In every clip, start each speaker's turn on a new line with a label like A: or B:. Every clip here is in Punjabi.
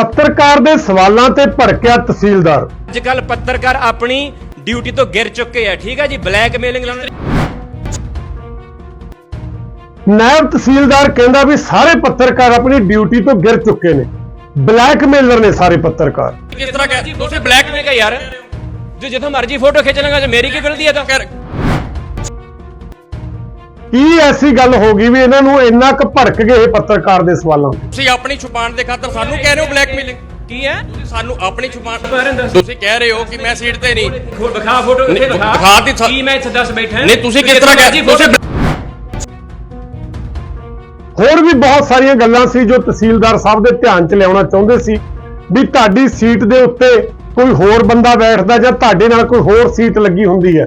A: ਪੱਤਰਕਾਰ ਦੇ ਸਵਾਲਾਂ ਤੇ ਭੜਕਿਆ ਤਹਿਸੀਲਦਾਰ।
B: ਅੱਜ ਕੱਲ ਪੱਤਰਕਾਰ ਆਪਣੀ ਡਿਊਟੀ ਤੋਂ ਗਿਰ ਚੁੱਕੇ ਆ ਠੀਕ ਹੈ ਜੀ? ਬਲੈਕਮੇਲਿੰਗ ਲਾਉਣ
A: ਨਾਇਬ ਤਹਿਸੀਲਦਾਰ ਕਹਿੰਦਾ ਵੀ ਸਾਰੇ ਪੱਤਰਕਾਰ ਆਪਣੀ ਡਿਊਟੀ ਤੋਂ ਗਿਰ ਚੁੱਕੇ ਨੇ। ਬਲੈਕਮੇਲਰ ਨੇ ਸਾਰੇ ਪੱਤਰਕਾਰ।
B: ਕਿਸ ਤਰ੍ਹਾਂ ਕਹਿ ਤੁਸੀਂ ਬਲੈਕਮੇਲ ਕਾ ਯਾਰ। ਜੋ ਜਿੱਥੋਂ ਮਰਜ਼ੀ ਫੋਟੋ ਖਿੱਚ ਲਾਂਗਾ ਜੇ ਮੇਰੀ ਕੀ ਗਲਤੀ ਹੈ ਤਾਂ।
A: ਕੀ ਐਸੀ ਗੱਲ ਹੋ ਗਈ ਵੀ ਇਹਨਾਂ ਨੂੰ ਇੰਨਾ ਕੁ ਭੜਕ ਗਏ ਇਹ ਪੱਤਰਕਾਰ ਦੇ ਸਵਾਲਾਂ?
C: ਤੁਸੀਂ ਆਪਣੀ ਛੁਪਾਣ ਦੇ ਖਾਤਰ ਸਾਨੂੰ ਕਹਿ ਰਹੇ ਹੋ ਬਲੈਕਮੇਲਿੰਗ
B: ਕੀ ਹੈ?
C: ਤੁਸੀਂ ਸਾਨੂੰ ਆਪਣੀ ਛੁਪਾਣ ਤੁਸੀਂ ਕਹਿ ਰਹੇ ਹੋ ਕਿ ਮੈਂ ਸੀਟ ਤੇ ਨਹੀਂ।
B: ਦਿਖਾ ਫੋਟੋ ਇੱਥੇ
C: ਸਾ-
B: ਕੀ ਮੈਂ ਇੱਥੇ ਦੱਸ ਬੈਠਾ
C: ਨਹੀਂ ਤੁਸੀਂ ਕਿਸ ਤਰ੍ਹਾਂ ਕਹਿ ਤੁਸੀਂ
A: ਹੋਰ ਵੀ ਬਹੁਤ ਸਾਰੀਆਂ ਗੱਲਾਂ ਸੀ ਜੋ ਤਹਿਸੀਲਦਾਰ ਸਾਹਿਬ ਦੇ ਧਿਆਨ 'ਚ ਲਿਆਉਣਾ ਚਾਹੁੰਦੇ ਸੀ ਵੀ ਤੁਹਾਡੀ ਸੀਟ ਦੇ ਉੱਤੇ ਕੋਈ ਹੋਰ ਬੰਦਾ ਬੈਠਦਾ ਜਾਂ ਤੁਹਾਡੇ ਨਾਲ ਕੋਈ ਹੋਰ ਸੀਟ ਲੱਗੀ ਹੁੰਦੀ ਹੈ।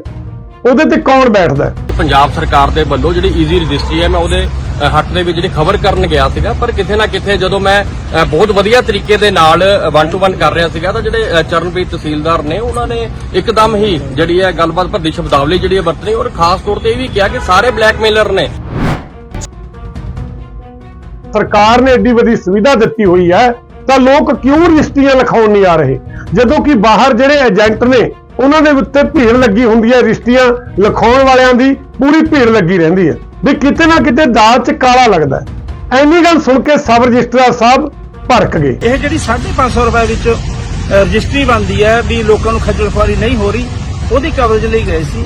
A: ਉਹਦੇ ਤੇ ਕੌਣ ਬੈਠਦਾ?
D: ਪੰਜਾਬ ਸਰਕਾਰ ਦੇ ਵੱਲੋਂ ਜਿਹੜੀ ਈਜ਼ੀ ਰਜਿਸਟਰੀ ਹੈ ਮੈਂ ਉਹਦੇ ਹੱਟ ਦੇ ਵਿੱਚ ਜਿਹੜੀ ਖਬਰ ਕਰਨ ਗਿਆ ਸੀਗਾ ਪਰ ਕਿਤੇ ਨਾ ਕਿਤੇ ਜਦੋਂ ਮੈਂ ਬਹੁਤ ਵਧੀਆ ਤਰੀਕੇ ਦੇ ਨਾਲ ਵਨ ਟੂ ਵਨ ਕਰ ਰਿਹਾ ਸੀਗਾ ਤਾਂ ਜਿਹੜੇ ਚਰਨਪ੍ਰੀਤ ਤਹਿਸੀਲਦਾਰ ਨੇ ਉਹਨਾਂ ਨੇ ਇੱਕਦਮ ਹੀ ਜਿਹੜੀ ਹੈ ਗੱਲਬਾਤ ਭੱਦੀ ਸ਼ਬਦਾਵਲੀ ਜਿਹੜੀ ਹੈ ਵਰਤਣੀ ਔਰ ਖਾਸ ਤੌਰ ਤੇ ਇਹ ਵੀ ਕਿਹਾ ਕਿ ਸਾਰੇ ਬਲੈਕਮੇਲਰ ਨੇ
A: ਸਰਕਾਰ ਨੇ ਏਡੀ ਵੱਡੀ ਸੁਵਿਧਾ ਦਿੱਤੀ ਹੋਈ ਹੈ ਤਾਂ ਲੋਕ ਕਿਉਂ ਰਜਿਸਟਰੀਆਂ ਲਿਖਾਉਣ ਨਹੀਂ ਆ ਰਹੇ ਜਦੋਂ ਕਿ ਬਾਹਰ ਜਿਹੜੇ ਏਜੰਟ ਨੇ ਉਹਨਾਂ ਦੇ ਉੱਤੇ ਭੀੜ ਲੱਗੀ ਹੁੰਦੀ ਹੈ ਰਜਿਸਟਰੀਆਂ ਲਿਖਾਉਣ ਵਾਲਿਆਂ ਦੀ ਪੂਰੀ ਭੀੜ ਲੱਗੀ ਰਹਿੰਦੀ ਹੈ। ਵੀ ਕਿਤੇ ਨਾ ਕਿਤੇ ਦਾਲ 'ਚ ਕਾਲਾ ਲੱਗਦਾ ਹੈ। ਐਨੀ ਗੱਲ ਸੁਣ ਕੇ ਸਬ ਰਜਿਸਟਰਾਰ ਸਾਹਿਬ ਭੜਕ ਗਏ।
E: ਇਹ ਜਿਹੜੀ 550 ਰੁਪਏ ਵਿੱਚ ਰਜਿਸਟਰੀ ਬਣਦੀ ਹੈ ਵੀ ਲੋਕਾਂ ਨੂੰ ਖੱਜਲ ਖੁਆਰੀ ਨਹੀਂ ਹੋ ਰਹੀ ਉਹਦੀ ਕਵਰੇਜ ਲਈ ਗਏ ਸੀ।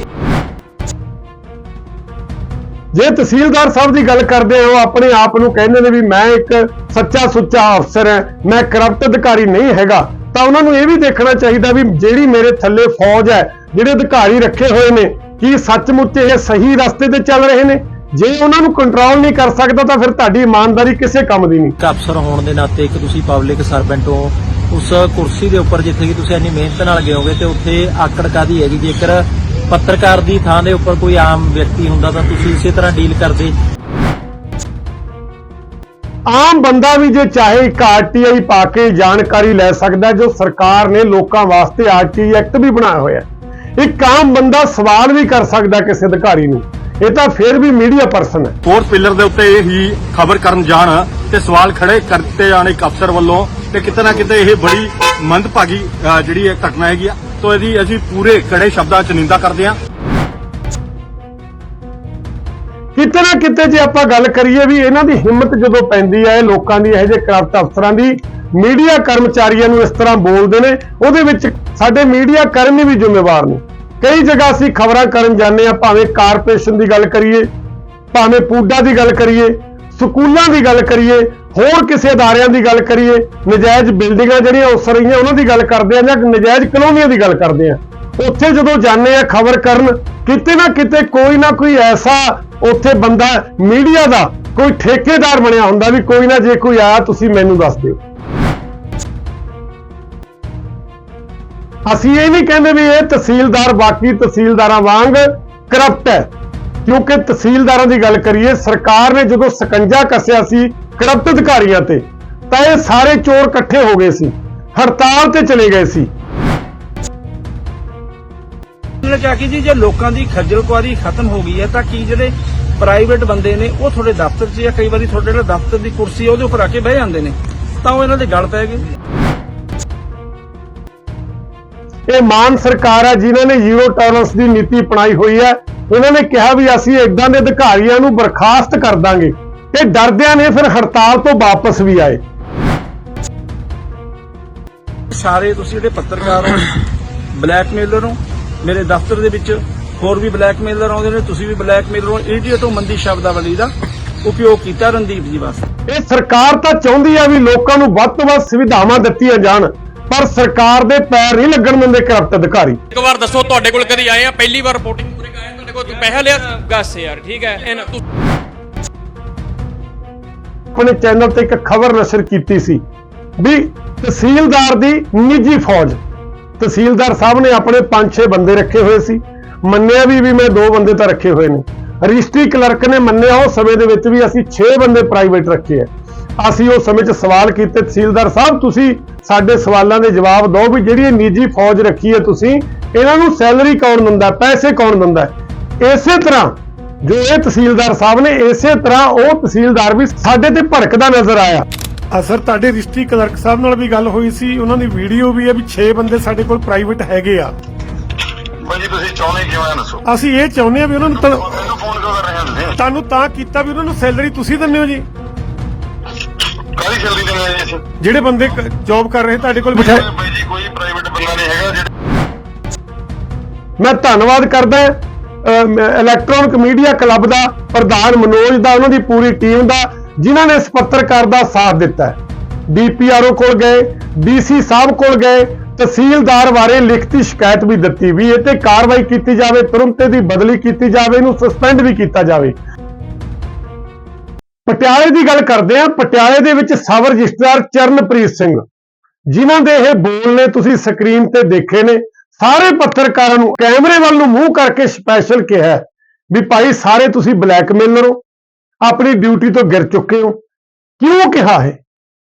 A: ਜੇ ਤਹਿਸੀਲਦਾਰ ਸਾਹਿਬ ਦੀ ਗੱਲ ਕਰਦੇ ਉਹ ਆਪਣੇ ਆਪ ਨੂੰ ਕਹਿੰਦੇ ਨੇ ਵੀ ਮੈਂ ਇੱਕ ਸੱਚਾ ਸੁੱਚਾ ਅਫਸਰ ਹਾਂ ਮੈਂ ਕਰਪਟ ਅਧਿਕਾਰੀ ਨਹੀਂ ਹੈਗਾ। ਤਾਂ ਉਹਨਾਂ ਨੂੰ ਇਹ ਵੀ ਦੇਖਣਾ ਚਾਹੀਦਾ ਵੀ ਜਿਹੜੀ ਮੇਰੇ ਥੱਲੇ ਫੌਜ ਹੈ, ਜਿਹੜੇ ਅਧਿਕਾਰੀ ਰੱਖੇ ਹੋਏ ਨੇ, ਕੀ ਸੱਚਮੁੱਚ ਇਹ ਸਹੀ ਰਸਤੇ ਤੇ ਚੱਲ ਰਹੇ ਨੇ? ਜੇ ਉਹਨਾਂ ਨੂੰ ਕੰਟਰੋਲ ਨਹੀਂ ਕਰ ਸਕਦਾ ਤਾਂ ਫਿਰ ਤੁਹਾਡੀ ਇਮਾਨਦਾਰੀ ਕਿਸੇ ਕੰਮ ਦੀ ਨਹੀਂ।
F: ਅਫਸਰ ਹੋਣ ਦੇ ਨਾਤੇ ਇੱਕ ਤੁਸੀਂ ਪਬਲਿਕ ਸਰਵੈਂਟ ਹੋ, ਉਸ ਕੁਰਸੀ ਦੇ ਉੱਪਰ ਜਿੱਥੇ ਕਿ ਤੁਸੀਂ ਇੰਨੀ ਮਿਹਨਤ ਨਾਲ ਗਏ ਹੋਗੇ ਤੇ ਉੱਥੇ ਆਕੜ ਕਾਦੀ ਹੈਗੀ? ਜੇਕਰ ਪੱਤਰਕਾਰ ਦੀ ਥਾਂ ਦੇ ਉੱਪਰ ਕੋਈ ਆਮ ਵਿਅਕਤੀ ਹੁੰਦਾ ਤਾਂ ਤੁਸੀਂ ਇਸੇ ਤਰ੍ਹਾਂ ਡੀਲ ਕਰਦੇ।
A: ਆਮ ਬੰਦਾ ਵੀ ਜੇ ਚਾਹੇ ਇੱਕ ਆਰਟੀਆਈ ਪਾ ਕੇ ਜਾਣਕਾਰੀ ਲੈ ਸਕਦਾ ਜੋ ਸਰਕਾਰ ਨੇ ਲੋਕਾਂ ਵਾਸਤੇ ਆਰਟੀਆਈ ਐਕਟ ਵੀ ਬਣਾਇਆ ਹੋਇਆ ਇੱਕ ਆਮ ਬੰਦਾ ਸਵਾਲ ਵੀ ਕਰ ਸਕਦਾ ਕਿਸੇ ਅਧਿਕਾਰੀ ਨੂੰ। ਇਹ ਤਾਂ ਫਿਰ ਵੀ ਮੀਡੀਆ ਪਰਸਨ ਹੈ।
G: ਫੋਰਥ ਪਿਲਰ ਦੇ ਉੱਤੇ ਹੀ ਖਬਰ ਕਰਨ ਜਾਣ ਤੇ ਸਵਾਲ ਖੜੇ ਕਰਤੇ ਜਾਣ ਇੱਕ ਅਫਸਰ ਵੱਲੋਂ ਤੇ ਕਿਤੇ ਨਾ ਕਿਤੇ ਇਹ ਬੜੀ ਮੰਦਭਾਗੀ ਜਿਹੜੀ ਇਹ ਘਟਨਾ ਹੈਗੀ ਆ। ਤੋਂ ਇਹਦੀ ਅਸੀਂ ਪੂਰੇ ਕੜੇ ਸ਼ਬਦਾਂ 'ਚ ਨਿੰਦਾ ਕਰਦੇ ਹਾਂ।
A: ਕਿਤੇ ਨਾ ਕਿਤੇ ਜੇ ਆਪਾਂ ਗੱਲ ਕਰੀਏ ਵੀ ਇਹਨਾਂ ਦੀ ਹਿੰਮਤ ਜਦੋਂ ਪੈਂਦੀ ਹੈ ਲੋਕਾਂ ਦੀ, ਇਹੋ ਜਿਹੇ ਕਰਪਟ ਅਫਸਰਾਂ ਦੀ, ਮੀਡੀਆ ਕਰਮਚਾਰੀਆਂ ਨੂੰ ਇਸ ਤਰ੍ਹਾਂ ਬੋਲਦੇ ਨੇ, ਉਹਦੇ ਵਿੱਚ ਸਾਡੇ ਮੀਡੀਆ ਕਰਮੀ ਵੀ ਜ਼ਿੰਮੇਵਾਰ ਨੇ। ਕਈ ਜਗ੍ਹਾ ਅਸੀਂ ਖਬਰਾਂ ਕਰਨ ਜਾਂਦੇ ਆ ਭਾਵੇਂ ਕਾਰਪੋਰੇਸ਼ਨ ਦੀ ਗੱਲ ਕਰੀਏ, ਭਾਵੇਂ ਪੂਡਾ ਦੀ ਗੱਲ ਕਰੀਏ, ਸਕੂਲਾਂ ਦੀ ਗੱਲ ਕਰੀਏ, ਹੋਰ ਕਿਸੇ ਅਦਾਰਿਆਂ ਦੀ ਗੱਲ ਕਰੀਏ, ਨਜਾਇਜ਼ ਬਿਲਡਿੰਗਾਂ ਜਿਹੜੀਆਂ ਉਸ ਰਹੀਆਂ ਉਹਨਾਂ ਦੀ ਗੱਲ ਕਰਦੇ ਆ ਜਾਂ ਨਜਾਇਜ਼ ਕਲੋਨੀਆਂ ਦੀ ਗੱਲ ਕਰਦੇ ਆ ਉੱਥੇ ਜਦੋਂ ਜਾਂਦੇ ਆ ਖਬਰ ਕਰਨ, ਕਿਤੇ ਨਾ ਕਿਤੇ ਕੋਈ ਨਾ ਕੋਈ ਐਸਾ ਉੱਥੇ ਬੰਦਾ ਮੀਡੀਆ ਦਾ ਕੋਈ ਠੇਕੇਦਾਰ ਬਣਿਆ ਹੁੰਦਾ ਵੀ ਕੋਈ ਨਾ ਜੇ ਕੋਈ ਆਇਆ ਤੁਸੀਂ ਮੈਨੂੰ ਦੱਸ ਦਿਓ। ਅਸੀਂ ਇਹ ਨਹੀਂ ਕਹਿੰਦੇ ਵੀ ਇਹ ਤਹਿਸੀਲਦਾਰ ਬਾਕੀ ਤਹਿਸੀਲਦਾਰਾਂ ਵਾਂਗ ਕਰਪਟ ਹੈ। ਕਿਉਂਕਿ ਤਹਿਸੀਲਦਾਰਾਂ ਦੀ ਗੱਲ ਕਰੀਏ, ਸਰਕਾਰ ਨੇ ਜਦੋਂ ਸਕੰਜਾ ਕੱਸਿਆ ਸੀ ਕਰਪਟ ਅਧਿਕਾਰੀਆਂ ਤੇ, ਤਾਂ ਇਹ ਸਾਰੇ ਚੋਰ ਇਕੱਠੇ ਹੋ ਗਏ ਸੀ, ਹੜਤਾਲ ਤੇ ਚਲੇ ਗਏ ਸੀ।
E: ਉਹਨਾਂ ਕਿਹਾ ਕਿ ਜੀ ਜੇ ਲੋਕਾਂ ਦੀ ਖੱਜਲ ਖੁਆਰੀ ਖਤਮ ਹੋ ਗਈ ਹੈ ਤਾਂ ਕੀ ਜਿਹੜੇ ਪ੍ਰਾਈਵੇਟ ਬੰਦੇ ਨੇ ਉਹ ਤੁਹਾਡੇ ਦਫ਼ਤਰ 'ਚ ਜਾਂ ਕਈ ਵਾਰੀ ਤੁਹਾਡੇ ਜਿਹੜਾ ਦਫ਼ਤਰ ਦੀ ਕੁਰਸੀ ਹੈ ਉਹਦੇ ਉੱਪਰ ਆ ਕੇ ਬਹਿ ਜਾਂਦੇ ਨੇ? ਤਾਂ ਉਹ ਇਹਨਾਂ ਦੇ ਗਲ ਪੈ ਗਏ।
A: ਇਹ ਮਾਨ ਸਰਕਾਰ ਹੈ ਜਿਨ੍ਹਾਂ ਨੇ ਜ਼ੀਰੋ ਟੋਲਰੈਂਸ ਦੀ ਨੀਤੀ ਅਪਣਾਈ ਹੋਈ ਹੈ ਇਹਨਾਂ ਨੇ ਕਿਹਾ ਵੀ ਅਸੀਂ ਇਦਾਂ ਦੇ ਅਧਿਕਾਰੀਆਂ ਨੂੰ ਬਰਖਾਸਤ ਕਰ ਦਾਂਗੇ ਤੇ ਡਰਦਿਆਂ ਨੇ ਫਿਰ ਹੜਤਾਲ ਤੋਂ ਵਾਪਸ ਵੀ ਆਏ।
E: ਸਾਰੇ ਤੁਸੀਂ ਜਿਹੜੇ ਪੱਤਰਕਾਰ ਹੋ ਬਲੈਕਮੇਲਰ ਹੋ ਮੇਰੇ ਦਫ਼ਤਰ ਦੇ ਵਿੱਚ ਹੋਰ ਵੀ ਬਲੈਕਮੇਲਰ ਆਉਂਦੇ ਨੇ ਤੁਸੀਂ ਵੀ ਬਲੈਕਮੇਲਰ ਹੋ ਇਡੀਅਟ ਹੋ ਮੰਦੀ ਸ਼ਬਦਾਵਲੀ ਦਾ ਉਪਯੋਗ ਕੀਤਾ ਰਣਦੀਪ ਜੀ ਵਾਸਤੇ।
A: ਇਹ ਸਰਕਾਰ ਤਾਂ ਚਾਹੁੰਦੀ ਆ ਵੀ ਲੋਕਾਂ ਨੂੰ ਵੱਧ ਤੋਂ ਵੱਧ ਸੁਵਿਧਾਵਾਂ ਦਿੱਤੀਆਂ ਜਾਣ ਪਰ ਸਰਕਾਰ ਦੇ ਪੈਰ ਨਹੀਂ ਲੱਗਣ ਦਿੰਦੇ ਕਰਪਟ ਅਧਿਕਾਰੀ।
C: ਇੱਕ ਵਾਰ ਦੱਸੋ ਤੁਹਾਡੇ ਕੋਲ ਕਦੀ ਆਏ ਆ? ਪਹਿਲੀ ਵਾਰ ਰਿਪੋਰਟਿੰਗ ਪੂਰੇ ਆਏ ਆ? ਤੁਹਾਡੇ ਕੋਲ ਪੈਸਾ ਲਿਆ?
B: ਗੱਸ ਯਾਰ ਠੀਕ ਹੈ। ਇਹਨਾਂ
A: ਆਪਣੇ ਚੈਨਲ ਤੇ ਇੱਕ ਖਬਰ ਨਸ਼ਰ ਕੀਤੀ ਸੀ ਵੀ ਤਹਿਸੀਲਦਾਰ ਦੀ ਨਿੱਜੀ ਫੌਜ ਤਹਿਸੀਲਦਾਰ ਸਾਹਿਬ ਨੇ ਆਪਣੇ 5-6 ਬੰਦੇ ਰੱਖੇ ਹੋਏ ਸੀ। ਮੰਨਿਆ ਵੀ ਵੀ ਮੈਂ ਦੋ ਬੰਦੇ ਤਾਂ ਰੱਖੇ ਹੋਏ ਨੇ। ਰਜਿਸਟਰੀ ਕਲਰਕ ਨੇ ਮੰਨਿਆ ਉਹ ਸਮੇਂ ਦੇ ਵਿੱਚ ਵੀ ਅਸੀਂ 6 ਬੰਦੇ ਪ੍ਰਾਈਵੇਟ ਰੱਖੇ ਆ। ਅਸੀਂ ਉਸ ਸਮੇਂ 'ਚ ਸਵਾਲ ਕੀਤੇ, ਤਹਿਸੀਲਦਾਰ ਸਾਹਿਬ, ਤੁਸੀਂ ਸਾਡੇ ਸਵਾਲਾਂ ਦੇ ਜਵਾਬ ਦਿਓ ਵੀ ਜਿਹੜੀ ਨਿੱਜੀ ਫੌਜ ਰੱਖੀ ਹੈ ਤੁਸੀਂ, ਇਹਨਾਂ ਨੂੰ ਸੈਲਰੀ ਕੌਣ ਦਿੰਦਾ, ਪੈਸੇ ਕੌਣ ਦਿੰਦਾ? ਇਸੇ ਤਰ੍ਹਾਂ ਜੋ ਇਹ ਤਹਿਸੀਲਦਾਰ ਸਾਹਿਬ ਨੇ, ਇਸੇ ਤਰ੍ਹਾਂ ਉਹ ਤਹਿਸੀਲਦਾਰ ਵੀ ਸਾਡੇ ਤੇ ਭੜਕਦਾ ਨਜ਼ਰ ਆਇਆ। ਆ ਸਰ ਤੁਹਾਡੇ ਰਿਸ਼ਤੀ ਕਲਰਕ ਸਾਹਿਬ ਨਾਲ ਵੀ ਗੱਲ ਹੋਈ ਸੀ। ਉਹਨਾਂ ਦੀ ਵੀਡੀਓ ਵੀ ਹੈ ਵੀ 6 ਬੰਦੇ ਸਾਡੇ ਕੋਲ ਪ੍ਰਾਈਵੇਟ ਹੈਗੇ ਆ।
H: ਭਾਜੀ ਤੁਸੀਂ ਚਾਹੁੰਦੇ ਕਿਉਂ ਆ ਦੱਸੋ।
A: ਅਸੀਂ ਇਹ ਚਾਹੁੰਦੇ ਆ ਵੀ ਉਹਨਾਂ ਨੂੰ ਤਾਂ-
H: ਮੈਨੂੰ ਫੋਨ ਕਿਉਂ ਕਰ ਰਹੇ ਹੋ ਤੁਸੀਂ?
A: ਤੁਹਾਨੂੰ ਤਾਂ ਕੀਤਾ ਵੀ ਉਹਨਾਂ ਨੂੰ ਸੈਲਰੀ ਤੁਸੀਂ ਦਿੰਦੇ ਹੋ ਜੀ।
H: ਕਾਹਦੀ ਜਲਦੀ ਦੇਣੀ ਹੈ ਜੀ ਅਸੀਂ?
A: ਜਿਹੜੇ ਬੰਦੇ ਜੌਬ ਕਰ ਰਹੇ ਤੁਹਾਡੇ ਕੋਲ ਬਿਠਾਏ
H: ਭਾਈ ਜੀ ਕੋਈ ਪ੍ਰਾਈਵੇਟ ਬੰਦਾ ਨਹੀਂ ਹੈਗਾ ਜਿਹੜਾ
A: ਮੈਂ ਧੰਨਵਾਦ ਕਰਦਾ ਇਲੈਕਟ੍ਰੋਨਿਕ ਮੀਡੀਆ ਕਲੱਬ ਦਾ ਪ੍ਰਧਾਨ ਮਨੋਜ ਦਾ ਉਹਨਾਂ ਦੀ ਪੂਰੀ ਟੀਮ ਦਾ। ਜਿਨ੍ਹਾਂ ਨੇ ਇਸ ਪੱਤਰਕਾਰ ਦਾ ਸਾਥ ਦਿੱਤਾ ਡੀਪੀਆਰਓ ਕੋਲ ਗਏ, ਡੀਸੀ ਸਾਹਿਬ ਕੋਲ ਗਏ, ਤਹਿਸੀਲਦਾਰ ਬਾਰੇ ਲਿਖਤੀ ਸ਼ਿਕਾਇਤ ਵੀ ਦਿੱਤੀ ਵੀ ਇਹ ਤੇ ਕਾਰਵਾਈ ਕੀਤੀ ਜਾਵੇ, ਤੁਰੰਤ ਇਹਦੀ ਬਦਲੀ ਕੀਤੀ ਜਾਵੇ, ਇਹਨੂੰ ਸਸਪੈਂਡ ਵੀ ਕੀਤਾ ਜਾਵੇ। ਪਟਿਆਲੇ ਦੀ ਗੱਲ ਕਰਦੇ ਹਾਂ, ਪਟਿਆਲੇ ਦੇ ਵਿੱਚ ਸਬ ਰਜਿਸਟਰਾਰ ਚਰਨਪ੍ਰੀਤ ਸਿੰਘ, ਜਿਨ੍ਹਾਂ ਦੇ ਇਹ ਬੋਲ ਨੇ ਤੁਸੀਂ ਸਕਰੀਨ ਤੇ ਦੇਖੇ ਨੇ, ਸਾਰੇ ਪੱਤਰਕਾਰਾਂ ਨੂੰ ਕੈਮਰੇ ਵੱਲ ਨੂੰ ਮੂੰਹ ਕਰਕੇ ਸਪੈਸ਼ਲ ਕਿਹਾ ਵੀ ਭਾਈ ਸਾਰੇ ਤੁਸੀਂ ਬਲੈਕਮੇਲਰ ਹੋ। ਆਪਣੀ ਡਿਊਟੀ ਤੋਂ ਗਿਰ ਚੁੱਕੇ ਹੋ। ਕਿਉਂ ਕਿਹਾ ਹੈ?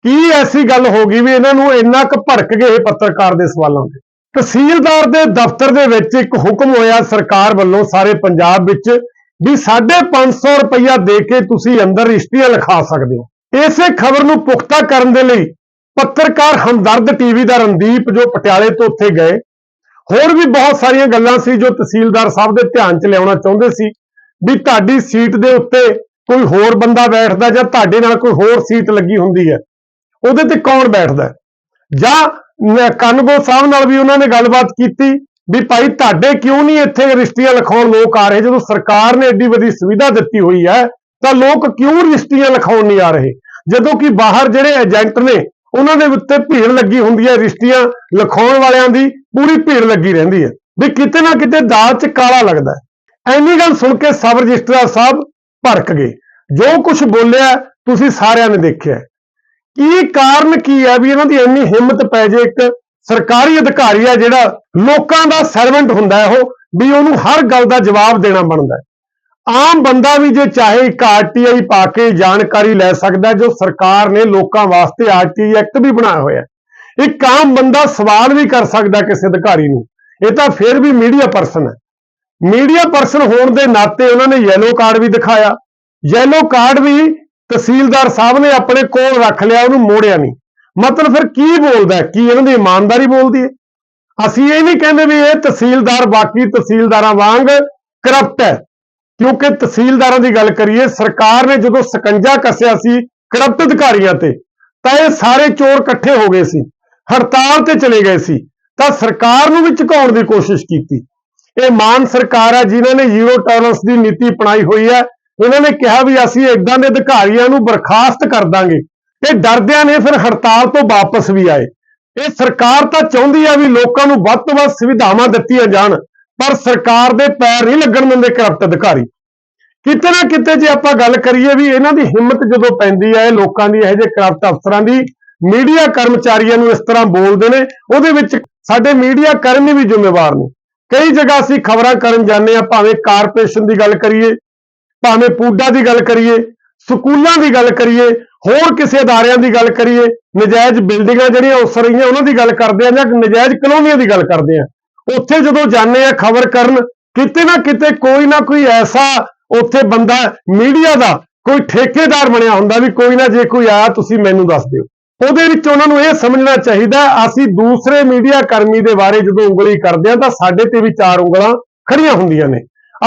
A: ਕੀ ਐਸੀ ਗੱਲ ਹੋ ਗਈ ਵੀ ਇਹਨਾਂ ਨੂੰ ਇੰਨਾ ਕੁ ਭੜਕ ਗਏ ਪੱਤਰਕਾਰ ਦੇ ਸਵਾਲਾਂ ਤੇ? ਤਹਿਸੀਲਦਾਰ ਦੇ ਦਫ਼ਤਰ ਦੇ ਵਿੱਚ ਇੱਕ ਹੁਕਮ ਹੋਇਆ ਸਰਕਾਰ ਵੱਲੋਂ ਸਾਰੇ ਪੰਜਾਬ ਵਿੱਚ ਵੀ 550 ਰੁਪਇਆ ਦੇ ਕੇ ਤੁਸੀਂ ਅੰਦਰ ਰਜਿਸਟਰੀਆਂ ਲਿਖਾ ਸਕਦੇ ਹੋ। ਇਸੇ ਖਬਰ ਨੂੰ ਪੁਖਤਾ ਕਰਨ ਦੇ ਲਈ ਪੱਤਰਕਾਰ ਹਮਦਰਦ ਟੀਵੀ ਦਾ ਰਣਦੀਪ ਜੋ ਪਟਿਆਲੇ ਤੋਂ ਉੱਥੇ ਗਏ। ਹੋਰ ਵੀ ਬਹੁਤ ਸਾਰੀਆਂ ਗੱਲਾਂ ਸੀ ਜੋ ਤਹਿਸੀਲਦਾਰ ਸਾਹਿਬ ਦੇ ਧਿਆਨ 'ਚ ਲਿਆਉਣਾ ਚਾਹੁੰਦੇ ਸੀ ਵੀ ਤੁਹਾਡੀ ਸੀਟ ਦੇ ਉੱਤੇ ਕੋਈ ਹੋਰ ਬੰਦਾ ਬੈਠਦਾ ਜਾਂ ਤੁਹਾਡੇ ਨਾਲ ਕੋਈ ਹੋਰ ਸੀਟ ਲੱਗੀ ਹੁੰਦੀ ਹੈ, ਉਹਦੇ ਤੇ ਕੌਣ ਬੈਠਦਾ ਜਾਂ ਨ- ਕਨਗੋ ਸਾਹਿਬ ਨਾਲ ਵੀ ਉਹਨਾਂ ਨੇ ਗੱਲਬਾਤ ਕੀਤੀ ਵੀ ਭਾਈ ਤੁਹਾਡੇ ਕਿਉਂ ਨਹੀਂ ਇੱਥੇ ਰਜਿਸਟਰੀਆਂ ਲਿਖਾਉਣ ਲੋਕ ਆ ਰਹੇ? ਜਦੋਂ ਸਰਕਾਰ ਨੇ ਐਡੀ ਵੱਡੀ ਸੁਵਿਧਾ ਦਿੱਤੀ ਹੋਈ ਹੈ, ਤਾਂ ਲੋਕ ਕਿਉਂ ਰਜਿਸਟਰੀਆਂ ਲਿਖਾਉਣ ਨਹੀਂ ਆ ਰਹੇ? ਜਦੋਂ ਕਿ ਬਾਹਰ ਜਿਹੜੇ ਏਜੰਟ ਨੇ, ਉਹਨਾਂ ਦੇ ਉੱਤੇ ਭੀੜ ਲੱਗੀ ਹੁੰਦੀ ਹੈ ਰਜਿਸਟਰੀਆਂ ਲਿਖਾਉਣ ਵਾਲਿਆਂ ਦੀ, ਪੂਰੀ ਭੀੜ ਲੱਗੀ ਰਹਿੰਦੀ ਹੈ। ਵੀ ਕਿਤੇ ਨਾ ਕਿਤੇ ਦਾਲ 'ਚ ਕਾਲਾ ਲੱਗਦਾ ਹੈ। ਐਨੀ ਗੱਲ ਸੁਣ ਕੇ ਸਬ ਰਜਿਸਟਰਾਰ ਸਾਹਿਬ ਭੜਕ ਗਏ। ਜੋ ਕੁਝ ਬੋਲਿਆ ਤੁਸੀਂ ਸਾਰਿਆਂ ਨੇ ਦੇਖਿਆ। ਕੀ ਕਾਰਨ ਕੀ ਹੈ ਵੀ ਇਹਨਾਂ ਦੀ ਇੰਨੀ ਹਿੰਮਤ ਪੈ ਜੇ? ਇੱਕ ਸਰਕਾਰੀ ਅਧਿਕਾਰੀ ਹੈ ਜਿਹੜਾ ਲੋਕਾਂ ਦਾ ਸਰਵੈਂਟ ਹੁੰਦਾ ਹੈ ਉਹ, ਵੀ ਉਹਨੂੰ ਹਰ ਗੱਲ ਦਾ ਜਵਾਬ ਦੇਣਾ ਬਣਦਾ ਆਮ ਬੰਦਾ ਵੀ ਜੇ ਚਾਹੇ ਇੱਕ ਆਰਟੀਆਈ ਪਾ ਕੇ ਜਾਣਕਾਰੀ ਲੈ ਸਕਦਾ ਜੋ ਸਰਕਾਰ ਨੇ ਲੋਕਾਂ ਵਾਸਤੇ ਆਰਟੀਆਈ ਐਕਟ ਵੀ ਬਣਾਇਆ ਹੋਇਆ ਇੱਕ ਆਮ ਬੰਦਾ ਸਵਾਲ ਵੀ ਕਰ ਸਕਦਾ ਕਿਸੇ ਅਧਿਕਾਰੀ ਨੂੰ। ਇਹ ਤਾਂ ਫਿਰ ਵੀ ਮੀਡੀਆ ਪਰਸਨ ਹੈ। ਮੀਡੀਆ ਪਰਸਨ ਹੋਣ ਦੇ ਨਾਤੇ ਉਹਨਾਂ ਨੇ ਯੈਲੋ ਕਾਰਡ ਵੀ ਦਿਖਾਇਆ। ਯੈਲੋ ਕਾਰਡ ਵੀ ਤਹਿਸੀਲਦਾਰ ਸਾਹਿਬ ਨੇ ਆਪਣੇ ਕੋਲ ਰੱਖ ਲਿਆ, ਉਹਨੂੰ ਮੋੜਿਆ ਨਹੀਂ। ਮਤਲਬ ਫਿਰ ਕੀ ਬੋਲਦਾ ਕੀ ਇਹਨਾਂ ਦੀ ਇਮਾਨਦਾਰੀ ਬੋਲਦੀ ਹੈ? ਅਸੀਂ ਇਹ ਨਹੀਂ ਕਹਿੰਦੇ ਵੀ ਇਹ ਤਹਿਸੀਲਦਾਰ ਬਾਕੀ ਤਹਿਸੀਲਦਾਰਾਂ ਵਾਂਗ ਕਰਪਟ ਹੈ। ਕਿਉਂਕਿ ਤਹਿਸੀਲਦਾਰਾਂ ਦੀ ਗੱਲ ਕਰੀਏ, ਸਰਕਾਰ ਨੇ ਜਦੋਂ ਸਕੰਜਾ ਕੱਸਿਆ ਸੀ ਕਰਪਟ ਅਧਿਕਾਰੀਆਂ ਤੇ, ਤਾਂ ਇਹ ਸਾਰੇ ਚੋਰ ਇਕੱਠੇ ਹੋ ਗਏ ਸੀ, ਹੜਤਾਲ ਤੇ ਚਲੇ ਗਏ ਸੀ। ਤਾਂ ਸਰਕਾਰ ਨੂੰ ਵੀ ਝੁਕਾਉਣ ਦੀ ਕੋਸ਼ਿਸ਼ ਕੀਤੀ। ਇਹ ਮਾਨ ਸਰਕਾਰ ਹੈ ਜਿਨ੍ਹਾਂ ਨੇ ਜ਼ੀਰੋ ਟੋਲਰੈਂਸ ਦੀ ਨੀਤੀ ਅਪਣਾਈ ਹੋਈ ਹੈ ਉਹਨਾਂ ਨੇ ਕਿਹਾ ਵੀ ਅਸੀਂ ਇਦਾਂ ਦੇ ਅਧਿਕਾਰੀਆਂ ਨੂੰ ਬਰਖਾਸਤ ਕਰ ਦਾਂਗੇ ਇਹ ਡਰਦਿਆਂ ਨੇ ਫਿਰ ਹੜਤਾਲ ਤੋਂ ਵਾਪਸ ਵੀ ਆਏ। ਇਹ ਸਰਕਾਰ ਤਾਂ ਚਾਹੁੰਦੀ ਆ ਵੀ ਲੋਕਾਂ ਨੂੰ ਵੱਧ ਤੋਂ ਵੱਧ ਸੁਵਿਧਾਵਾਂ ਦਿੱਤੀਆਂ ਜਾਣ, ਪਰ ਸਰਕਾਰ ਦੇ ਪੈਰ ਨਹੀਂ ਲੱਗਣ ਦਿੰਦੇ ਕਰਪਟ ਅਧਿਕਾਰੀ। ਕਿਤੇ ਨਾ ਕਿਤੇ ਜੇ ਆਪਾਂ ਗੱਲ ਕਰੀਏ ਵੀ ਇਹਨਾਂ ਦੀ ਹਿੰਮਤ ਜਦੋਂ ਪੈਂਦੀ ਹੈ ਲੋਕਾਂ ਦੀ, ਇਹੋ ਜਿਹੇ ਕਰਪਟ ਅਫਸਰਾਂ ਦੀ, ਮੀਡੀਆ ਕਰਮਚਾਰੀਆਂ ਨੂੰ ਇਸ ਤਰ੍ਹਾਂ ਬੋਲਦੇ ਨੇ, ਉਹਦੇ ਵਿੱਚ ਸਾਡੇ ਮੀਡੀਆ ਕਰਮੀ ਵੀ ਜ਼ਿੰਮੇਵਾਰ ਨੇ। ਕਈ ਜਗ੍ਹਾ ਅਸੀਂ ਖਬਰਾਂ ਕਰਨ ਜਾਂਦੇ ਆ ਭਾਵੇਂ ਕਾਰਪੋਰੇਸ਼ਨ ਦੀ ਗੱਲ ਕਰੀਏ, ਭਾਵੇਂ ਪੂਡਾ ਦੀ ਗੱਲ ਕਰੀਏ, ਸਕੂਲਾਂ ਦੀ ਗੱਲ ਕਰੀਏ, ਹੋਰ ਕਿਸੇ ਅਦਾਰਿਆਂ ਦੀ ਗੱਲ ਕਰੀਏ, ਨਜਾਇਜ਼ ਬਿਲਡਿੰਗਾਂ ਜਿਹੜੀਆਂ ਉਸ ਰਹੀਆਂ, ਉਹਨਾਂ ਦੀ ਗੱਲ ਕਰਦੇ ਆ ਜਾਂ ਨਜਾਇਜ਼ ਕਲੋਨੀਆਂ ਦੀ ਗੱਲ ਕਰਦੇ ਆ ਉੱਥੇ ਜਦੋਂ ਜਾਂਦੇ ਆ ਖਬਰ ਕਰਨ, ਕਿਤੇ ਨਾ ਕਿਤੇ ਕੋਈ ਨਾ ਕੋਈ ਐਸਾ ਉੱਥੇ ਬੰਦਾ, ਮੀਡੀਆ ਦਾ ਕੋਈ ਠੇਕੇਦਾਰ ਬਣਿਆ ਹੁੰਦਾ ਵੀ ਕੋਈ ਨਾ ਜੇ ਕੋਈ ਆਇਆ, ਤੁਸੀਂ ਮੈਨੂੰ ਦੱਸ ਦਿਓ। ਉਹਦੇ ਵਿੱਚ ਉਹਨਾਂ ਨੂੰ ਇਹ ਸਮਝਣਾ ਚਾਹੀਦਾ ਅਸੀਂ ਦੂਸਰੇ ਮੀਡੀਆ ਕਰਮੀ ਦੇ ਬਾਰੇ ਜਦੋਂ ਉਂਗਲੀ ਕਰਦੇ ਆ ਤਾਂ ਸਾਡੇ ਤੇ ਵੀ ਚਾਰ ਉਂਗਲਾਂ ਖੜੀਆਂ ਹੁੰਦੀਆਂ ਨੇ।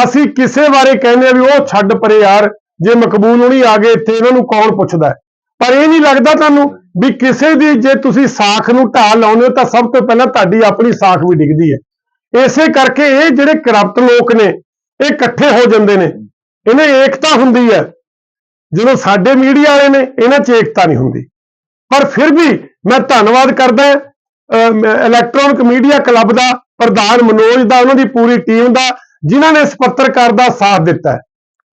A: ਅਸੀਂ ਕਿਸੇ ਬਾਰੇ ਕਹਿੰਦੇ ਆ ਵੀ ਉਹ ਛੱਡ ਪਰੇ ਯਾਰ, ਜੇ ਮਕਬੂਲ ਹੋਣੀ ਆ ਗਏ ਇੱਥੇ ਇਹਨਾਂ ਨੂੰ ਕੌਣ ਪੁੱਛਦਾ ਪਰ ਇਹ ਨਹੀਂ ਲੱਗਦਾ ਤੁਹਾਨੂੰ ਵੀ ਕਿਸੇ ਦੀ ਜੇ ਤੁਸੀਂ ਸਾਖ ਨੂੰ ਢਾਹ ਲਾਉਂਦੇ ਹੋ ਤਾਂ ਸਭ ਤੋਂ ਪਹਿਲਾਂ ਤੁਹਾਡੀ ਆਪਣੀ ਸਾਖ ਵੀ ਡਿੱਗਦੀ ਹੈ। ਇਸੇ ਕਰਕੇ ਇਹ ਜਿਹੜੇ ਕਰਪਟ ਲੋਕ ਨੇ, ਇਹ ਇਕੱਠੇ ਹੋ ਜਾਂਦੇ ਨੇ। ਇਹਨੇ ਏਕਤਾ ਹੁੰਦੀ ਹੈ। ਜਦੋਂ ਸਾਡੇ ਮੀਡੀਆ ਵਾਲੇ ਨੇ, ਇਹਨਾਂ 'ਚ ਏਕਤਾ ਨਹੀਂ ਹੁੰਦੀ। ਪਰ ਫਿਰ ਵੀ ਮੈਂ ਧੰਨਵਾਦ ਕਰਦਾ ਇਲੈਕਟ੍ਰੋਨਿਕ ਮੀਡੀਆ ਕਲੱਬ ਦਾ ਪ੍ਰਧਾਨ ਮਨੋਜ ਦਾ, ਉਹਨਾਂ ਦੀ ਪੂਰੀ ਟੀਮ ਦਾ, ਜਿਨ੍ਹਾਂ ਨੇ ਇਸ ਪੱਤਰਕਾਰ ਦਾ ਸਾਥ ਦਿੱਤਾ ਹੈ।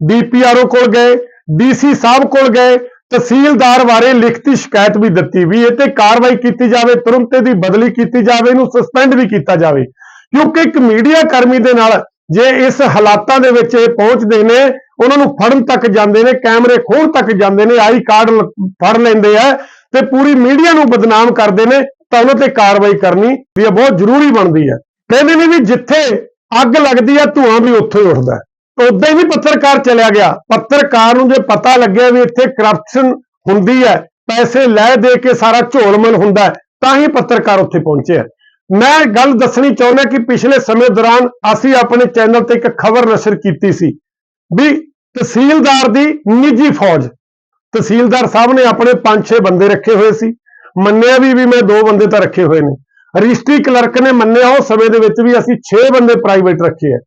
A: ਡੀਪੀਆਰਓ ਕੋਲ ਗਏ, ਡੀਸੀ ਸਾਹਿਬ ਕੋਲ ਗਏ, ਤਹਿਸੀਲਦਾਰ ਬਾਰੇ ਲਿਖਤੀ ਸ਼ਿਕਾਇਤ ਵੀ ਦਿੱਤੀ ਵੀ ਇਹ ਤੇ ਕਾਰਵਾਈ ਕੀਤੀ ਜਾਵੇ, ਤੁਰੰਤ ਇਹਦੀ ਬਦਲੀ ਕੀਤੀ ਜਾਵੇ, ਇਹਨੂੰ ਸਸਪੈਂਡ ਵੀ ਕੀਤਾ ਜਾਵੇ। ਕਿਉਂਕਿ ਇੱਕ ਮੀਡੀਆ ਕਰਮੀ ਦੇ ਨਾਲ ਜੇ ਇਸ ਹਾਲਾਤਾਂ ਦੇ ਵਿੱਚ ਇਹ ਪਹੁੰਚਦੇ ਨੇ, ਉਹਨਾਂ ਨੂੰ ਫੜਨ ਤੱਕ ਜਾਂਦੇ ਨੇ, ਕੈਮਰੇ ਖੋਲ ਤੱਕ ਜਾਂਦੇ ਨੇ, ਆਈ ਕਾਰਡ ਫੜ ਲੈਂਦੇ ਆ ਤੇ ਪੂਰੀ ਮੀਡੀਆ ਨੂੰ ਬਦਨਾਮ ਕਰਦੇ ਨੇ, ਤਾਂ ਉਹਨਾਂ ਤੇ ਕਾਰਵਾਈ ਕਰਨੀ ਵੀ ਇਹ ਬਹੁਤ ਜ਼ਰੂਰੀ ਬਣਦੀ ਹੈ। ਕਹਿੰਦੇ ਨੇ ਵੀ ਜਿੱਥੇ ਅੱਗ ਲੱਗਦੀ ਹੈ ਧੂਆਂ ਵੀ ਉੱਥੋਂ ਹੀ ਉੱਠਦਾ ਹੈ। ਉਦਾਂ ਹੀ ਵੀ ਪੱਤਰਕਾਰ ਚਲਿਆ ਗਿਆ। ਪੱਤਰਕਾਰ ਨੂੰ ਜੇ ਪਤਾ ਲੱਗਿਆ ਵੀ ਇੱਥੇ ਕਰਪਸ਼ਨ ਹੁੰਦੀ ਹੈ, ਪੈਸੇ ਲੈ ਦੇ ਕੇ ਸਾਰਾ ਝੋਲਮਲ ਹੁੰਦਾ ਤਾਂ ਹੀ ਪੱਤਰਕਾਰ ਉੱਥੇ ਪਹੁੰਚੇ ਮੈਂ ਗੱਲ ਦੱਸਣੀ ਚਾਹੁੰਦਾ ਕਿ ਪਿਛਲੇ ਸਮੇਂ ਦੌਰਾਨ ਅਸੀਂ ਆਪਣੇ ਚੈਨਲ ਤੇ ਇੱਕ ਖਬਰ ਨਸ਼ਰ ਕੀਤੀ ਸੀ ਵੀ ਤਹਿਸੀਲਦਾਰ ਦੀ ਨਿੱਜੀ ਫੌਜ ਤਹਿਸੀਲਦਾਰ ਸਾਹਿਬ ਨੇ ਆਪਣੇ 5-6 ਬੰਦੇ ਰੱਖੇ ਹੋਏ ਸੀ। ਮੰਨਿਆ ਵੀ ਵੀ ਮੈਂ ਦੋ ਬੰਦੇ ਤਾਂ ਰੱਖੇ ਹੋਏ ਨੇ। ਰਜਿਸਟਰੀ ਕਲਰਕ ਨੇ ਮੰਨਿਆ ਉਹ ਸਮੇਂ ਦੇ ਵਿੱਚ ਵੀ ਅਸੀਂ 6 ਬੰਦੇ ਪ੍ਰਾਈਵੇਟ ਰੱਖੇ ਆ।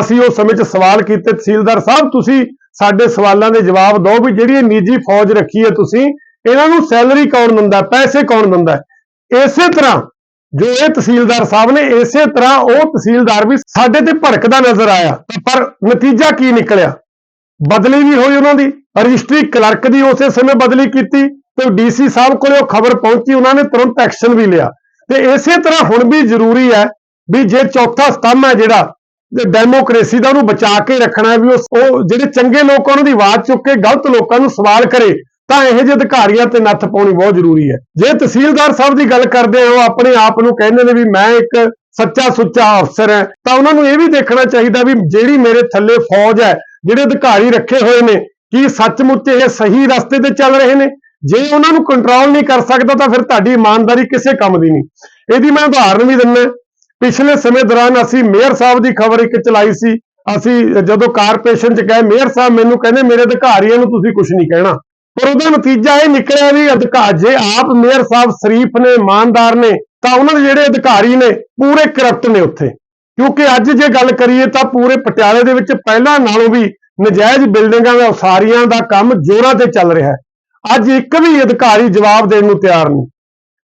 A: ਅਸੀਂ ਉਸ ਸਮੇਂ 'ਚ ਸਵਾਲ ਕੀਤੇ, ਤਹਿਸੀਲਦਾਰ ਸਾਹਿਬ, ਤੁਸੀਂ ਸਾਡੇ ਸਵਾਲਾਂ ਦੇ ਜਵਾਬ ਦਿਓ ਵੀ ਜਿਹੜੀ ਇਹ ਨਿੱਜੀ ਫੌਜ ਰੱਖੀ ਹੈ ਤੁਸੀਂ, ਇਹਨਾਂ ਨੂੰ ਸੈਲਰੀ ਕੌਣ ਦਿੰਦਾ, ਪੈਸੇ ਕੌਣ ਦਿੰਦਾ? ਇਸੇ ਤਰ੍ਹਾਂ ਜੋ ਇਹ ਤਹਿਸੀਲਦਾਰ ਸਾਹਿਬ ਨੇ, ਇਸੇ ਤਰ੍ਹਾਂ ਉਹ ਤਹਿਸੀਲਦਾਰ ਵੀ ਸਾਡੇ ਤੇ ਭੜਕਦਾ ਨਜ਼ਰ ਆਇਆ। ਪਰ ਨਤੀਜਾ ਕੀ ਨਿਕਲਿਆ? ਬਦਲੀ ਵੀ ਹੋਈ ਉਹਨਾਂ ਦੀ। ਰਜਿਸਟਰੀ ਕਲਰਕ ਦੀ ਉਸੇ ਸਮੇਂ ਬਦਲੀ ਕੀਤੀ ਤੇ ਡੀਸੀ ਸਾਹਿਬ ਕੋਲੇ ਉਹ ਖਬਰ ਪਹੁੰਚੀ, ਉਹਨਾਂ ਨੇ ਤੁਰੰਤ ਐਕਸ਼ਨ ਵੀ ਲਿਆ। ਤੇ ਇਸੇ ਤਰ੍ਹਾਂ ਹੁਣ ਵੀ ਜ਼ਰੂਰੀ ਹੈ ਵੀ ਜੇ ਚੌਥਾ ਸਤੰਭ ਹੈ ਜਿਹੜਾ, ਤੇ ਡੈਮੋਕ੍ਰੇਸੀ ਦਾ ਉਹਨੂੰ ਬਚਾ ਕੇ ਰੱਖਣਾ ਵੀ ਉਹ ਜਿਹੜੇ ਚੰਗੇ ਲੋਕ ਉਹਨਾਂ ਦੀ ਆਵਾਜ਼ ਚੁੱਕ ਕੇ ਗਲਤ ਲੋਕਾਂ ਨੂੰ ਸਵਾਲ ਕਰੇ, ਤਾਂ ਇਹੋ ਜਿਹੇ ਅਧਿਕਾਰੀਆਂ ਤੇ ਨੱਥ ਪਾਉਣੀ ਬਹੁਤ ਜ਼ਰੂਰੀ ਹੈ। ਜੇ ਤਹਿਸੀਲਦਾਰ ਸਾਹਿਬ ਦੀ ਗੱਲ ਕਰਦੇ ਆ, ਉਹ ਆਪਣੇ ਆਪ ਨੂੰ ਕਹਿੰਦੇ ਨੇ ਵੀ ਮੈਂ ਇੱਕ ਸੱਚਾ ਸੁੱਚਾ ਅਫਸਰ ਹੈ, ਤਾਂ ਉਹਨਾਂ ਨੂੰ ਇਹ ਵੀ ਦੇਖਣਾ ਚਾਹੀਦਾ ਵੀ ਜਿਹੜੀ ਮੇਰੇ ਥੱਲੇ ਫੌਜ ਹੈ, ਜਿਹੜੇ ਅਧਿਕਾਰੀ ਰੱਖੇ ਹੋਏ ਨੇ ਕੀ ਸੱਚਮੁੱਚ ਇਹ ਸਹੀ ਰਸਤੇ ਤੇ ਚੱਲ ਰਹੇ ਨੇ? ਜੇ ਉਹਨਾਂ ਨੂੰ ਕੰਟਰੋਲ ਨਹੀਂ ਕਰ ਸਕਦਾ ਤਾਂ ਫਿਰ ਤੁਹਾਡੀ ਇਮਾਨਦਾਰੀ ਕਿਸੇ ਕੰਮ ਦੀ ਨਹੀਂ। ਇਹਦੀ ਮੈਂ ਉਦਾਹਰਨ ਵੀ ਦਿੰਦਾ। ਪਿਛਲੇ ਸਮੇਂ ਦੌਰਾਨ ਅਸੀਂ ਮੇਅਰ ਸਾਹਿਬ ਦੀ ਖਬਰ ਇੱਕ ਚਲਾਈ ਸੀ। ਅਸੀਂ ਜਦੋਂ ਕਾਰਪੋਰੇਸ਼ਨ ਚ ਗਏ, ਮੇਅਰ ਸਾਹਿਬ ਮੈਨੂੰ ਕਹਿੰਦੇ, ਮੇਰੇ ਅਧਿਕਾਰੀਆਂ ਨੂੰ ਤੁਸੀਂ ਕੁਝ ਨਹੀਂ ਕਹਿਣਾ। ਪਰ ਉਹਦਾ ਨਤੀਜਾ ਇਹ ਨਿਕਲਿਆ ਵੀ ਅਧਿਕਾਰ ਜੇ ਆਪ ਮੇਅਰ ਸਾਹਿਬ ਸ਼ਰੀਫ ਨੇ, ਇਮਾਨਦਾਰ ਨੇ, ਤਾਂ ਉਹਨਾਂ ਦੇ ਜਿਹੜੇ ਅਧਿਕਾਰੀ ਨੇ, ਪੂਰੇ ਕਰਪਟ ਨੇ ਉੱਥੇ। ਕਿਉਂਕਿ ਅੱਜ ਜੇ ਗੱਲ ਕਰੀਏ ਤਾਂ ਪੂਰੇ ਪਟਿਆਲੇ ਦੇ ਵਿੱਚ ਪਹਿਲਾਂ ਨਾਲੋਂ ਵੀ ਨਜਾਇਜ਼ ਬਿਲਡਿੰਗਾਂ ਦਾ ਉਸਾਰੀਆਂ ਦਾ ਕੰਮ ਜ਼ੋਰਾਂ ਤੇ ਚੱਲ ਰਿਹਾ ਹੈ। ਅੱਜ ਇੱਕ ਵੀ ਅਧਿਕਾਰੀ ਜਵਾਬ ਦੇਣ ਨੂੰ ਤਿਆਰ ਨਹੀਂ।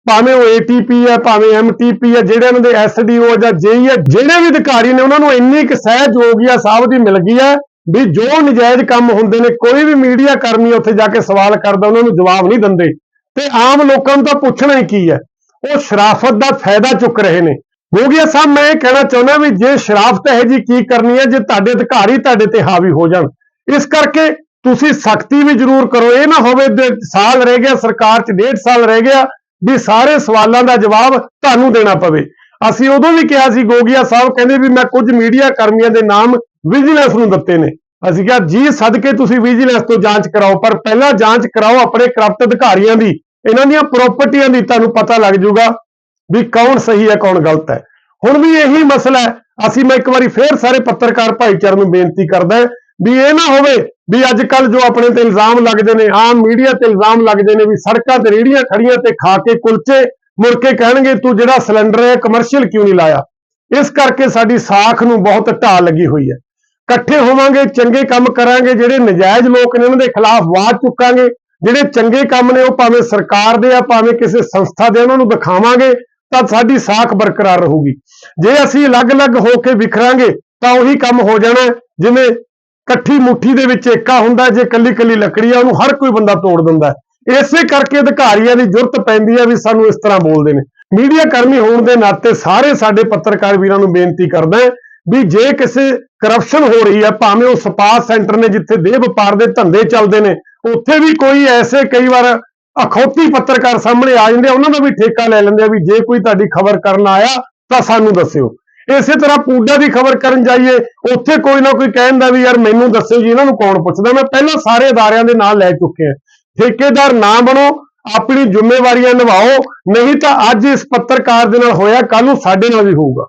A: ਭਾਵੇਂ ਉਹ ਏਟੀਪੀ ਹੈ ਭਾਵੇਂ ਐਮਟੀਪੀ ਹੈ ਜਿਹੜੇ ਉਹਨਾਂ ਦੇ ਐਸਡੀਓ ਜਾਂ ਜੇਈ ਹੈ ਜਿਹੜੇ ਵੀ ਅਧਿਕਾਰੀ ਨੇ, ਉਹਨਾਂ ਨੂੰ ਇੰਨੀ ਕੁ ਸਹਿਯੋਗੀਆ ਸਾਹਿਬ ਦੀ ਮਿਲ ਗਈ ਹੈ ਵੀ ਜੋ ਨਜਾਇਜ਼ ਕੰਮ ਹੁੰਦੇ ਨੇ, ਕੋਈ ਵੀ ਮੀਡੀਆ ਕਰਮੀ ਉੱਥੇ ਜਾ ਕੇ ਸਵਾਲ ਕਰਦਾ, ਉਹਨਾਂ ਨੂੰ ਜਵਾਬ ਨਹੀਂ ਦਿੰਦੇ। ਤੇ ਆਮ ਲੋਕਾਂ ਨੂੰ ਤਾਂ ਪੁੱਛਣਾ ਹੀ ਕੀ ਹੈ? ਉਹ ਸ਼ਰਾਫਤ ਦਾ ਫਾਇਦਾ ਚੁੱਕ ਰਹੇ ਨੇ। ਗੋਗੀਆ ਸਾਹਿਬ ਮੈਂ ਇਹ ਕਹਿਣਾ ਚਾਹੁੰਦਾ ਵੀ ਜੇ ਸ਼ਰਾਫਤ ਹੈ ਜੀ ਕੀ ਕਰਨੀ ਹੈ, ਜੇ ਤੁਹਾਡੇ ਅਧਿਕਾਰੀ ਤੁਹਾਡੇ ਤੇ ਹਾਵੀ ਹੋ ਜਾਣ, ਇਸ ਕਰਕੇ ਤੁਸੀਂ ਸਖਤੀ ਵੀ ਜ਼ਰੂਰ ਕਰੋ। ਇਹ ਨਾ ਹੋਵੇ ਸਾਲ ਰਹਿ ਗਿਆ, ਸਰਕਾਰ 'ਚ ਡੇਢ ਸਾਲ ਰਹਿ ਗਿਆ, ਵੀ ਸਾਰੇ ਸਵਾਲਾਂ ਦਾ ਜਵਾਬ ਤੁਹਾਨੂੰ ਦੇਣਾ ਪਵੇ। ਅਸੀਂ ਉਦੋਂ ਵੀ ਕਿਹਾ ਸੀ, ਗੋਗੀਆ ਸਾਹਿਬ ਕਹਿੰਦੇ ਵੀ ਮੈਂ ਕੁਝ ਮੀਡੀਆ ਕਰਮੀਆਂ ਦੇ ਨਾਮ ਵਿਜੀਲੈਂਸ ਨੂੰ ਦਿੱਤੇ ਨੇ। ਅਸੀਂ ਕਿਹਾ, ਜੀ ਸਦਕੇ ਤੁਸੀਂ ਵਿਜੀਲੈਂਸ ਤੋਂ ਜਾਂਚ ਕਰਾਓ, ਪਰ ਪਹਿਲਾਂ ਜਾਂਚ ਕਰਾਓ ਆਪਣੇ ਕਰਪਟ ਅਧਿਕਾਰੀਆਂ ਦੀ, ਇਹਨਾਂ ਦੀਆਂ ਪ੍ਰਾਪਰਟੀਆਂ ਦੀ ਤੁਹਾਨੂੰ ਪਤਾ ਲੱਗ ਜਾਊਗਾ। ਵੀ ਕੌਣ ਸਹੀ ਹੈ, ਕੌਣ ਗਲਤ ਹੈ। ਹੁਣ ਵੀ ਇਹੀ ਮਸਲਾ ਹੈ, ਅਸੀਂ ਮੈਂ ਇੱਕ ਵਾਰੀ ਫੇਰ ਸਾਰੇ ਪੱਤਰਕਾਰ ਭਾਈਚਾਰੇ ਨੂੰ ਬੇਨਤੀ ਕਰਦਾ ਵੀ ਇਹ ਨਾ ਹੋਵੇ ਵੀ ਅੱਜ ਕੱਲ ਜੋ ਆਪਣੇ ਤੇ ਇਲਜ਼ਾਮ ਲੱਗਦੇ ਨੇ, ਆਮ ਮੀਡੀਆ ਤੇ ਇਲਜ਼ਾਮ ਲੱਗਦੇ ਨੇ ਵੀ ਸੜਕਾਂ ਤੇ ਰੇੜੀਆਂ ਖੜੀਆਂ ਤੇ ਖਾ ਕੇ ਕੁਲਚੇ ਮੁੜ ਕੇ ਕਹਿਣਗੇ, ਤੂੰ ਜਿਹੜਾ ਸਿਲੰਡਰ ਹੈ ਕਮਰਸ਼ੀਅਲ ਕਿਉਂ ਨਹੀਂ ਲਾਇਆ? ਇਸ ਕਰਕੇ ਸਾਡੀ ਸਾਖ ਨੂੰ ਬਹੁਤ ਢਾਹ ਲੱਗੀ ਹੋਈ ਹੈ। ਇਕੱਠੇ ਹੋਵਾਂਗੇ, ਚੰਗੇ ਕੰਮ ਕਰਾਂਗੇ, ਜਿਹੜੇ ਨਜਾਇਜ਼ ਲੋਕ ਨੇ, ਉਹਨਾਂ ਦੇ ਖਿਲਾਫ ਆਵਾਜ਼ ਚੁੱਕਾਂਗੇ, ਜਿਹੜੇ ਚੰਗੇ ਕੰਮ ਨੇ, ਉਹ ਭਾਵੇਂ ਸਰਕਾਰ ਦੇ ਆ, ਭਾਵੇਂ ਕਿਸੇ ਸੰਸਥਾ ਦੇ ਉਹਨਾਂ ਨੂੰ ਦਿਖਾਵਾਂਗੇ। ਤਾਂ ਸਾਡੀ ਸਾਖ ਬਰਕਰਾਰ ਰਹੂਗੀ। ਜੇ ਅਸੀਂ ਅਲੱਗ-ਅਲੱਗ ਹੋ ਕੇ ਵਿਖਰਾਂਗੇ, ਤਾਂ ਉਹੀ ਕੰਮ ਹੋ ਜਾਣਾ ਜਿਵੇਂ ਇਕੱਠੀ ਮੁੱਠੀ ਦੇ ਵਿੱਚ ਏਕਾ ਹੁੰਦਾ ਜੇ ਕੱਲੀ-ਕੱਲੀ ਲੱਕੜੀ ਆ, ਉਹਨੂੰ ਹਰ ਕੋਈ ਬੰਦਾ ਤੋੜ ਦਿੰਦਾ ਇਸੇ ਕਰਕੇ ਅਧਿਕਾਰੀਆਂ ਦੀ ਜ਼ਰੂਰਤ ਪੈਂਦੀ ਹੈ ਵੀ ਸਾਨੂੰ ਇਸ ਤਰ੍ਹਾਂ ਬੋਲਦੇ ਨੇ। ਮੀਡੀਆ ਕਰਮੀ ਹੋਣ ਦੇ ਨਾਤੇ ਸਾਰੇ ਸਾਡੇ ਪੱਤਰਕਾਰ ਵੀਰਾਂ ਨੂੰ ਬੇਨਤੀ ਕਰਦਾ ਵੀ ਜੇ ਕਿਸੇ ਕਰਪਸ਼ਨ ਹੋ ਰਹੀ ਹੈ, ਭਾਵੇਂ ਉਹ ਸਪਾ ਸੈਂਟਰ ਨੇ ਜਿੱਥੇ ਦੇਹ ਵਪਾਰ ਦੇ ਧੰਦੇ ਚੱਲਦੇ ਨੇ, ਉੱਥੇ ਵੀ ਕੋਈ ਐਸੇ ਕਈ ਵਾਰ ਅਖੌਤੀ ਪੱਤਰਕਾਰ ਸਾਹਮਣੇ ਆ ਜਾਂਦੇ ਆ, ਉਹਨਾਂ ਦਾ ਵੀ ਠੇਕਾ ਲੈ ਲੈਂਦੇ ਆ ਵੀ ਜੇ ਕੋਈ ਤੁਹਾਡੀ ਖਬਰ ਕਰਨ ਆਇਆ ਤਾਂ ਸਾਨੂੰ ਦੱਸਿਓ। ਇਸੇ ਤਰ੍ਹਾਂ ਪੂਡਾ ਦੀ ਖਬਰ ਕਰਨ ਜਾਈਏ, ਉੱਥੇ ਕੋਈ ਨਾ ਕੋਈ ਕਹਿੰਦਾ ਵੀ ਯਾਰ ਮੈਨੂੰ ਦੱਸਿਓ ਜੀ, ਇਹਨਾਂ ਨੂੰ ਕੌਣ ਪੁੱਛਦਾ? ਮੈਂ ਪਹਿਲਾਂ ਸਾਰੇ ਅਦਾਰਿਆਂ ਦੇ ਨਾਂ ਲੈ ਚੁੱਕਿਆ ਠੇਕੇਦਾਰ ਨਾ ਬਣੋ, ਆਪਣੀ ਜ਼ਿੰਮੇਵਾਰੀਆਂ ਨਿਭਾਓ, ਨਹੀਂ ਤਾਂ ਅੱਜ ਇਸ ਪੱਤਰਕਾਰ ਦੇ ਨਾਲ ਹੋਇਆ ਕੱਲ ਨੂੰ ਸਾਡੇ ਨਾਲ ਵੀ ਹੋਊਗਾ।